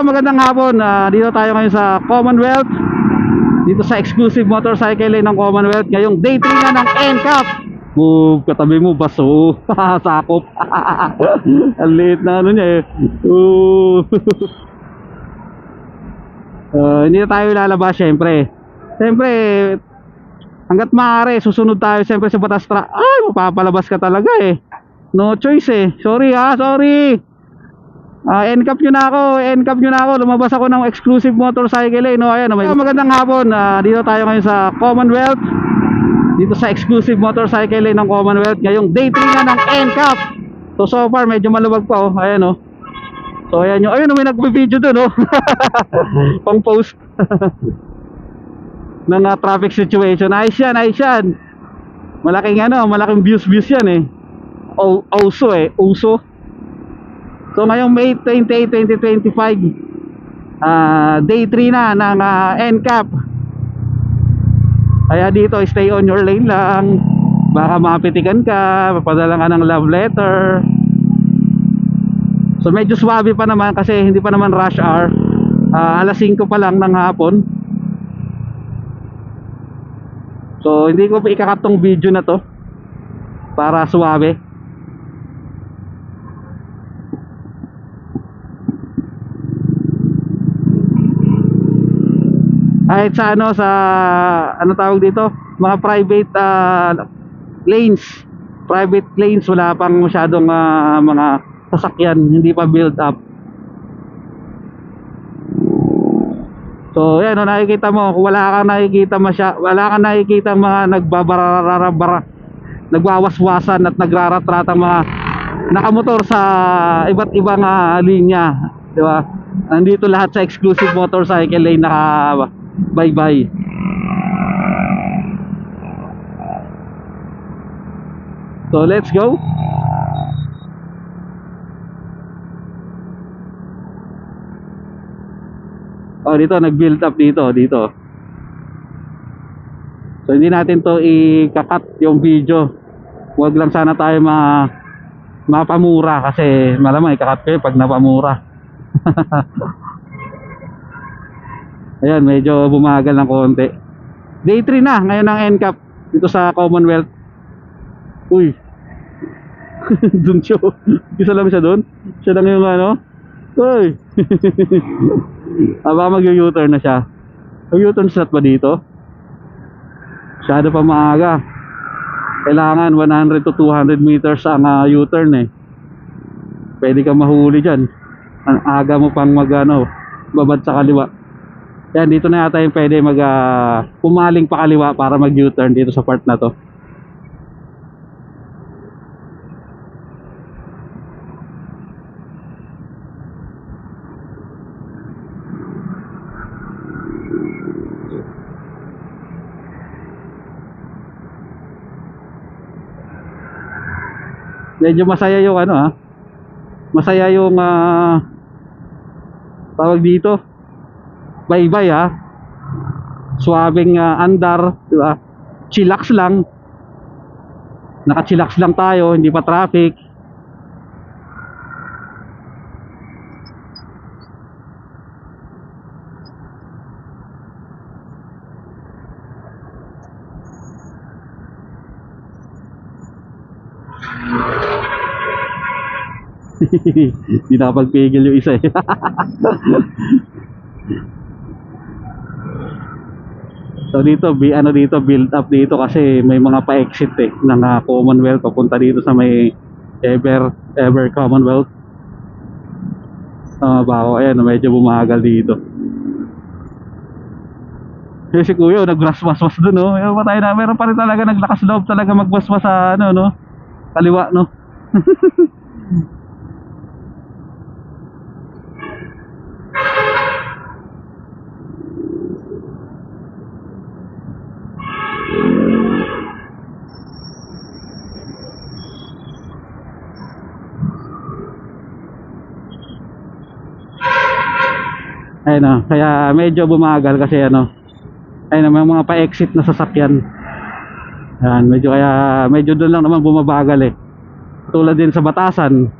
magandang hapon. Ah, dito tayo ngayon sa Commonwealth. Dito sa exclusive motorcycle lane ng Commonwealth. Ngayong day 3 na ng NCAP. Move, katabi mo, baso. Sakop. Ang liit na ano niya eh. Ah, hindi na tayo lalabas syempre. Syempre, hanggat maaari, susunod tayo syempre sa batas tra... Ay, mapapalabas ka talaga eh. No choice eh. Sorry ha, sorry. Ah, NCAP nyo na ako, NCAP nyo na ako. Lumabas ako ng exclusive motorcycle eh. No, ayan, may magandang hapon. Ah, dito tayo ngayon sa Commonwealth. Dito sa exclusive motorcycle lane ng Commonwealth. Ngayong day 3 na ng NCAP. So, so far, medyo maluwag pa oh. Ayan oh. So, ayan yung, ayun, may nagbe-video dun oh. Pang post. ng ah, traffic situation. Ayos yan, ayos yan. Malaking ano, malaking views views yan eh. O, also eh, uso. So ngayong May 28, 2025, ah day 3 na ng ah, NCAP. Kaya dito, stay on your lane lang. Baka mapitikan ka, papadala ka ng love letter. So medyo swabe pa naman kasi hindi pa naman rush hour. Ah, alas 5 pa lang ng hapon. So hindi ko pa ikakat tong video na to para suwabe. Kahit sa ano sa ano tawag dito? Mga private ah, lanes. Private lanes wala pang masyadong ah, mga sasakyan. Hindi pa build up. So yan no, nakikita mo wala kang nakikita masya wala kang nakikita mga nagbabararabara nagwawaswasan at nagraratratang mga nakamotor sa iba't ibang ah, linya. Di ba? Nandito lahat sa exclusive motorcycle lane naka bye bye so let's go. Oh dito nag build up dito dito. So hindi natin to i-cut yung video. Wag lang sana tayo ma mapamura kasi malamang ikakat kayo pag napamura Ayan, medyo bumagal ng konti. Day 3 na, ngayon ang NCAP dito sa Commonwealth. Uy. dun siya. oh. Isa lang siya dun. Siya lang yung ano. Uy. baka mag-U-turn na siya. Mag-U-turn slot ba dito? Masyado pa maaga. Kailangan 100 to 200 meters ang ah, U-turn eh. Pwede ka mahuli dyan. Ang aga mo pang mag ano, babad sa kaliwa. Yan, dito na yata yung pwede mag ah, pumaling pa kaliwa para mag U-turn dito sa part na to. Medyo masaya yung ano ha. Masaya yung ah, tawag dito bye-bye ha. Suwabing ah, andar, di ba? Chillax lang. Naka-chillax lang tayo, hindi pa traffic. Hindi nakapagpigil yung isa eh. So dito, bi ano dito, build up dito kasi may mga pa-exit eh ng ah, Commonwealth papunta dito sa may Ever Ever Commonwealth. Ah, bako ayan, medyo bumagal dito. Yung si Kuya, nagwaswas-was dun, no? Yung patay na, meron pa rin talaga naglakas loob talaga magwaswas sa, ano, no? Kaliwa, no? Ayun o, kaya medyo bumagal kasi ano, ayun may mga pa-exit na sasakyan. Yan, medyo kaya, medyo doon lang naman bumabagal eh. Tulad din sa Batasan,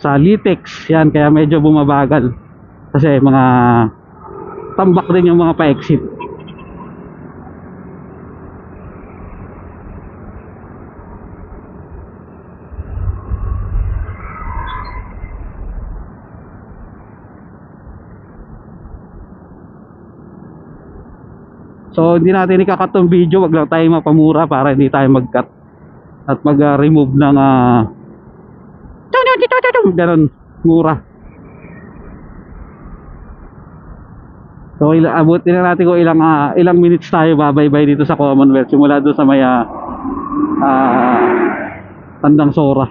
sa Litex, yan, kaya medyo bumabagal. Kasi mga tambak din yung mga pa-exit. So hindi natin ikakat tong video, wag lang tayo mapamura para hindi tayo mag-cut at mag-remove ng ah ganun, mura. So ila abutin na natin kung ilang ah, ilang minutes tayo babaybay dito sa Commonwealth simula doon sa may ah, ah, Tandang Sora.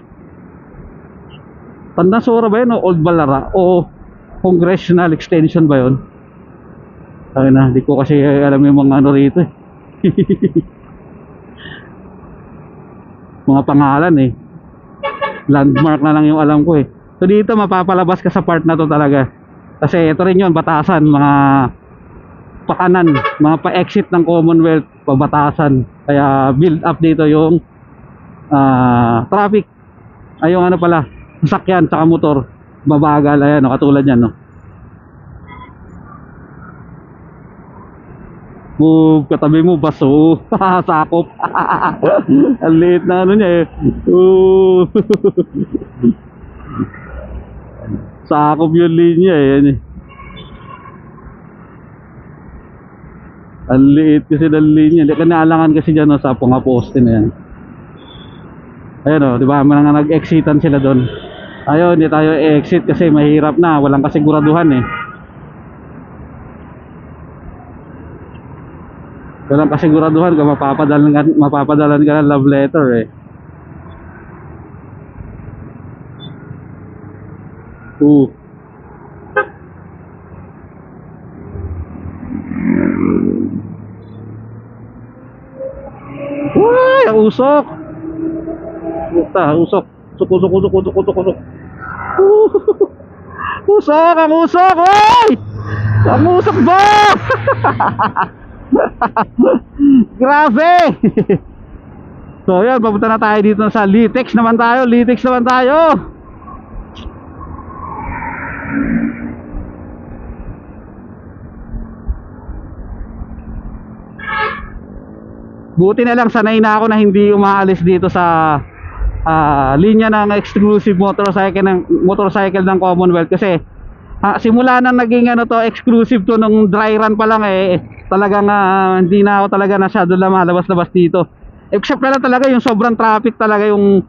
Tandang Sora ba yun o Old Balara o Congressional Extension ba yun? Ay na, di ko kasi alam yung mga ano rito eh. mga pangalan eh. Landmark na lang yung alam ko eh. So dito mapapalabas ka sa part na to talaga. Kasi ito rin yun, batasan, mga pakanan, mga pa-exit ng Commonwealth, pabatasan. Kaya build up dito yung ah, traffic. Ay yung ano pala, sasakyan, tsaka motor. Babagal, ayan, katulad yan, no. Move, katabi mo, baso. Sakop. Ang liit na ano niya eh. Sakop yung linya eh. Yan eh. Ang liit kasi ng linya. Hindi ka naalangan kasi dyan no, sa punga poste na yan. Ayun o, di ba? Mga nag-exitan sila doon. Ayun, hindi tayo exit kasi mahirap na. Walang kasiguraduhan eh. Walang kasiguraduhan kung mapapadalan ka, mapapadalan ka ng love letter eh. Oo. Uy, ang usok. Puta, usok. Usok, usok, usok, usok, usok, usok. Usok, ang usok, uy! Ang usok ba? Grabe! so yan, papunta na tayo dito sa Litex naman tayo, Litex naman tayo. Buti na lang sanay na ako na hindi umaalis dito sa ah, linya ng exclusive motorcycle ng motorcycle ng Commonwealth kasi ah, simula nang naging ano to exclusive to nung dry run pa lang eh talagang ah, hindi na ako talaga nasyado lumalabas-labas dito. Except na lang talaga yung sobrang traffic talaga yung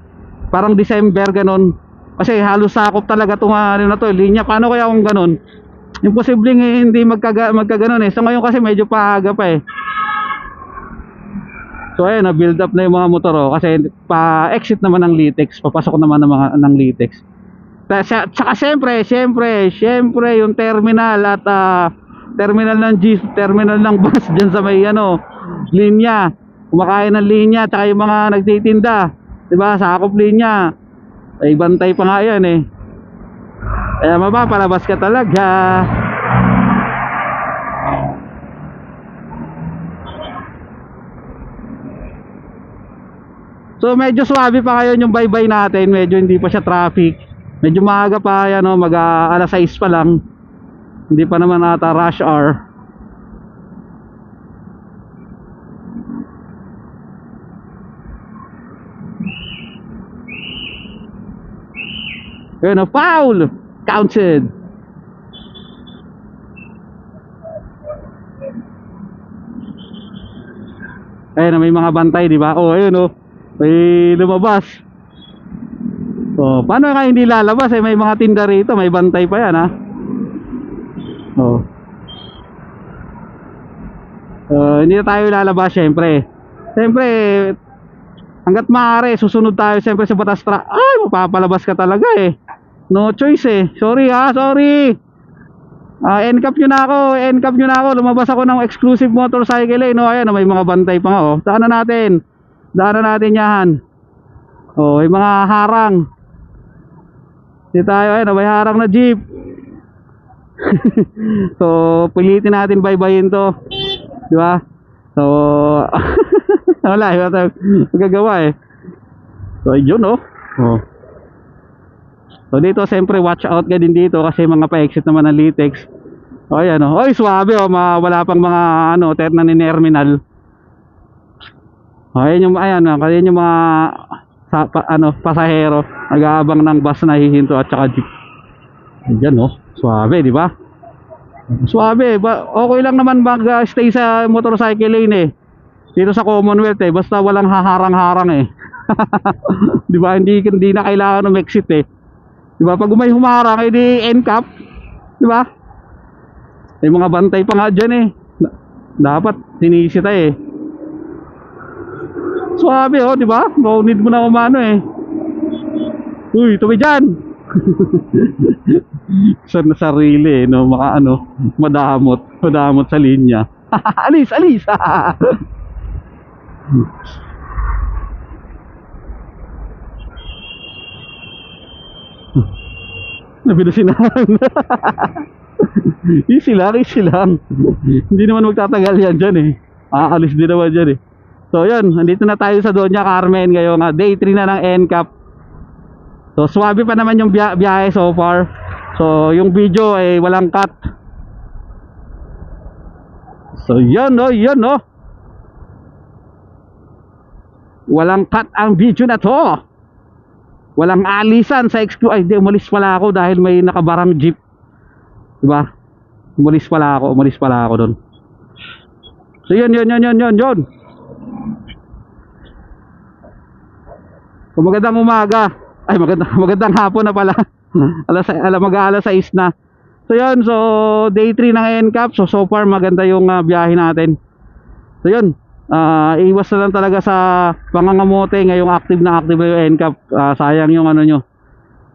parang December ganon kasi halos sakop talaga itong ano na to linya. Paano kaya kung ganon imposibleng eh, hindi magkaga, magkaganon eh. So ngayon kasi medyo paaga pa eh. So ayun, na-build up na yung mga motor oh, kasi pa-exit naman ng Litex, papasok naman ng mga ng Litex. Tsaka siyempre, siyempre, siyempre yung terminal at ah, terminal ng G, terminal ng bus diyan sa may ano, linya. Kumakain ng linya, tsaka yung mga nagtitinda, 'di ba? Sakop linya. Ay bantay pa nga 'yan eh. Kaya mapapalabas ka talaga. So medyo swabe pa ngayon yung bye-bye natin, medyo hindi pa siya traffic. Medyo maaga pa yan, no? mag ah, alas 6 pa lang. Hindi pa naman ata rush hour. Yun, a foul! Counted! Ayun, may mga bantay, di ba? Oh, ayun, oh. May lumabas. Oh, paano nga hindi lalabas eh may mga tinda rito, may bantay pa 'yan ha. Oh. Uh, hindi na tayo lalabas syempre. Syempre hangga't maaari susunod tayo syempre sa batas tra. Ay, mapapalabas ka talaga eh. No choice eh. Sorry ha, sorry. Ah, end-cap nyo na ako, end-cap nyo na ako. Lumabas ako ng exclusive motorcycle eh. No, ayan, may mga bantay pa nga oh. Daanan natin. Daanan natin yan. Oh, may mga harang. Di tayo, ayun, may harang na jeep. so, pilitin natin baybayin to. Di ba? So, wala, wala tayong magagawa eh. So, yun oh. oh. So, dito siyempre watch out ka din dito kasi mga pa-exit naman ng Litex. O ayan o. Oy, swabe o. Ma, wala pang mga ano, terna ni terminal. O ayan yung, ayan, o, ayan yung mga sa, pa, ano, pasahero. Nag-aabang ng bus na hihinto at saka jeep. Ayan o. Swabe, di ba? Swabe. Ba, okay lang naman mag-stay sa motorcycle lane eh. Dito sa Commonwealth eh. Basta walang haharang-harang eh. di ba? Hindi, hindi na kailangan ng exit eh. Di ba? Pag may humarang, edi NCAP. Di ba? May mga bantay pa nga dyan eh. Da- Dapat sinisita eh. Suwabe oh, di ba? No need mo na umano eh. Uy, tuwi dyan! sa sarili no? Maka ano, madamot. Madamot sa linya. alis, alis! Nabinusinan. easy lang, easy lang. Hindi naman magtatagal yan dyan eh. Aalis din naman dyan eh. So yun, nandito na tayo sa Doña Carmen ngayon. nga day 3 na ng NCAP. So swabe pa naman yung biya- biyahe so far. So yung video ay walang cut. So yun no, yun no. Walang cut ang video na to. Walang alisan sa exclu ay di umalis pala ako dahil may nakabarang jeep. Diba? Umalis pala ako, umalis pala ako doon. So yun, yun, yun, yun, yun, yun. So, magandang umaga. Ay, magandang, magandang hapon na pala. alas, alas, mag alas 6 na. So yun, so day 3 ng NCAP. So so far maganda yung uh, biyahe natin. So yun, ah iwas na lang talaga sa pangangamote ngayong active na active na yung NCAP. Ah, sayang yung ano nyo,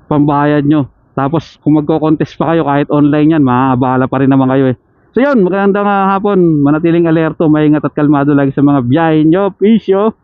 pambayad nyo. Tapos kung magko-contest pa kayo kahit online yan, maaabala pa rin naman kayo eh. So yun, magandang ah, hapon, manatiling alerto, maingat at kalmado lagi sa mga biyahe nyo. Peace yo!